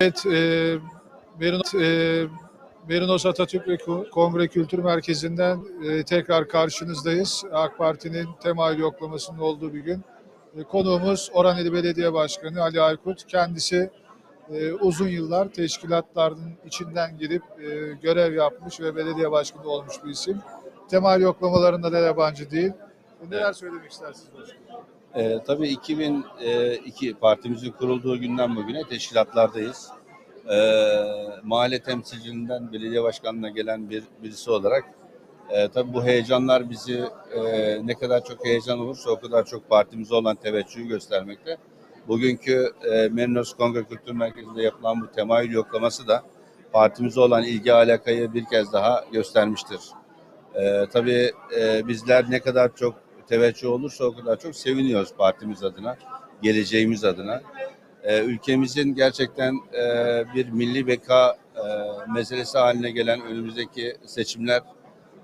Evet, e, Merinos, e, Merinos Atatürk ve Ko- Kongre Kültür Merkezi'nden e, tekrar karşınızdayız. AK Parti'nin temayül yoklamasının olduğu bir gün. E, konuğumuz Oraneli Belediye Başkanı Ali Aykut. Kendisi e, uzun yıllar teşkilatların içinden girip e, görev yapmış ve belediye başkanı olmuş bir isim. Temayül yoklamalarında da yabancı değil. E, neler söylemek istersiniz başkanım? Ee, tabii 2002 partimizin kurulduğu günden bugüne teşkilatlardayız. Ee, mahalle temsilciliğinden belediye başkanlığına gelen bir birisi olarak e, tabii bu heyecanlar bizi e, ne kadar çok heyecan olursa o kadar çok partimize olan teveccühü göstermekte. Bugünkü e, Merinos Kongre Kültür Merkezi'nde yapılan bu temayül yoklaması da partimize olan ilgi alakayı bir kez daha göstermiştir. E, tabii e, bizler ne kadar çok teveccüh olursa o kadar çok seviniyoruz partimiz adına, geleceğimiz adına. Ee, ülkemizin gerçekten e, bir milli beka e, meselesi haline gelen önümüzdeki seçimler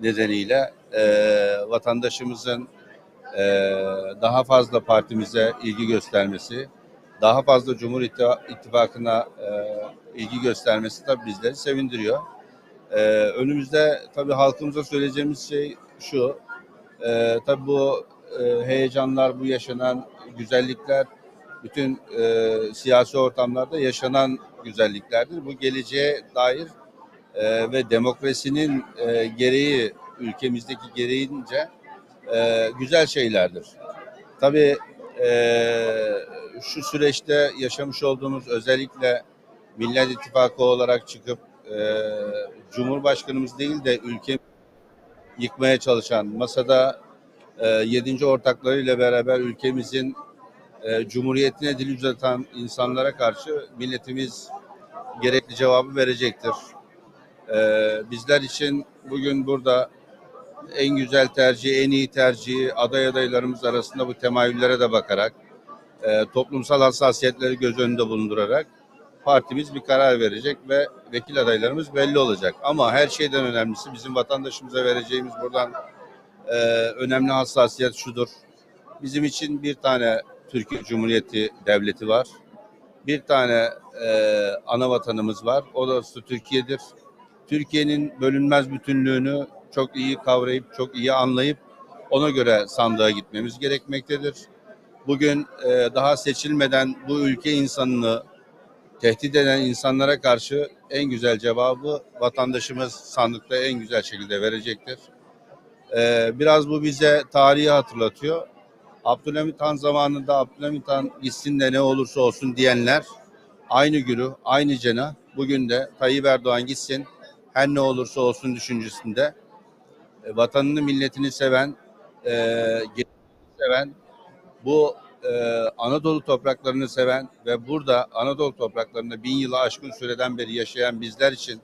nedeniyle e, vatandaşımızın e, daha fazla partimize ilgi göstermesi, daha fazla Cumhur İttifa- İttifakı'na e, ilgi göstermesi tabii bizleri sevindiriyor. E, önümüzde tabii halkımıza söyleyeceğimiz şey şu, ee, tabii bu e, heyecanlar, bu yaşanan güzellikler bütün e, siyasi ortamlarda yaşanan güzelliklerdir. Bu geleceğe dair e, ve demokrasinin e, gereği, ülkemizdeki gereğince e, güzel şeylerdir. Tabii e, şu süreçte yaşamış olduğumuz özellikle Millet İttifakı olarak çıkıp e, Cumhurbaşkanımız değil de ülke yıkmaya çalışan, masada e, yedinci ortaklarıyla beraber ülkemizin e, cumhuriyetine dil uzatan insanlara karşı milletimiz gerekli cevabı verecektir. E, bizler için bugün burada en güzel tercih, en iyi tercihi aday adaylarımız arasında bu temayüllere de bakarak, e, toplumsal hassasiyetleri göz önünde bulundurarak partimiz bir karar verecek ve vekil adaylarımız belli olacak. Ama her şeyden önemlisi bizim vatandaşımıza vereceğimiz buradan e, önemli hassasiyet şudur. Bizim için bir tane Türkiye Cumhuriyeti Devleti var. Bir tane e, ana vatanımız var. O da Türkiye'dir. Türkiye'nin bölünmez bütünlüğünü çok iyi kavrayıp, çok iyi anlayıp ona göre sandığa gitmemiz gerekmektedir. Bugün e, daha seçilmeden bu ülke insanını tehdit eden insanlara karşı en güzel cevabı vatandaşımız sandıkta en güzel şekilde verecektir. Ee, biraz bu bize tarihi hatırlatıyor. Abdülhamit Han zamanında Abdülhamit Han gitsin de ne olursa olsun diyenler aynı güruh, aynı cena bugün de Tayyip Erdoğan gitsin her ne olursa olsun düşüncesinde e, vatanını milletini seven, e, seven bu e, Anadolu topraklarını seven ve burada Anadolu topraklarında bin yılı aşkın süreden beri yaşayan bizler için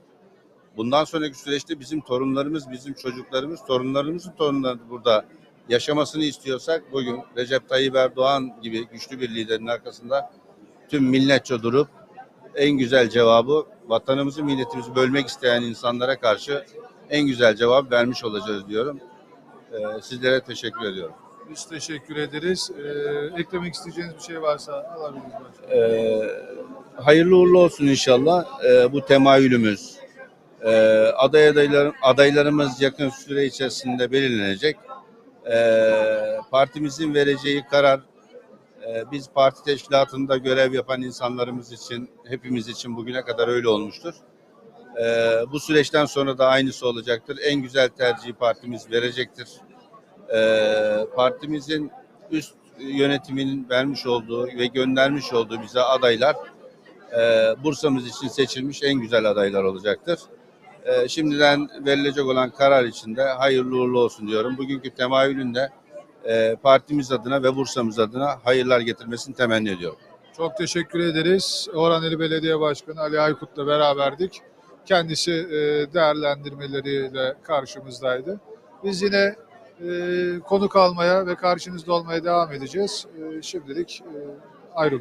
bundan sonraki süreçte bizim torunlarımız, bizim çocuklarımız, torunlarımızın torunları burada yaşamasını istiyorsak bugün Recep Tayyip Erdoğan gibi güçlü bir liderin arkasında tüm milletçe durup en güzel cevabı vatanımızı, milletimizi bölmek isteyen insanlara karşı en güzel cevap vermiş olacağız diyorum. E, sizlere teşekkür ediyorum. Biz teşekkür ederiz. E, eklemek isteyeceğiniz bir şey varsa alabiliriz. Ee, hayırlı uğurlu olsun inşallah Ee, bu temayülümüz. Ee, aday adaylar, adaylarımız yakın süre içerisinde belirlenecek. Ee, partimizin vereceği karar e, biz parti teşkilatında görev yapan insanlarımız için, hepimiz için bugüne kadar öyle olmuştur. Ee, bu süreçten sonra da aynısı olacaktır. En güzel tercihi partimiz verecektir. Ee, partimizin üst yönetiminin vermiş olduğu ve göndermiş olduğu bize adaylar e, Bursa'mız için seçilmiş en güzel adaylar olacaktır. E, şimdiden verilecek olan karar için de hayırlı uğurlu olsun diyorum. Bugünkü temayülün de e, partimiz adına ve Bursa'mız adına hayırlar getirmesini temenni ediyorum. Çok teşekkür ederiz. Orhaneli Belediye Başkanı Ali Aykut'la beraberdik. Kendisi e, değerlendirmeleriyle karşımızdaydı. Biz yine e, konuk almaya ve karşınızda olmaya devam edeceğiz. E, şimdilik e, ayrılıyorum.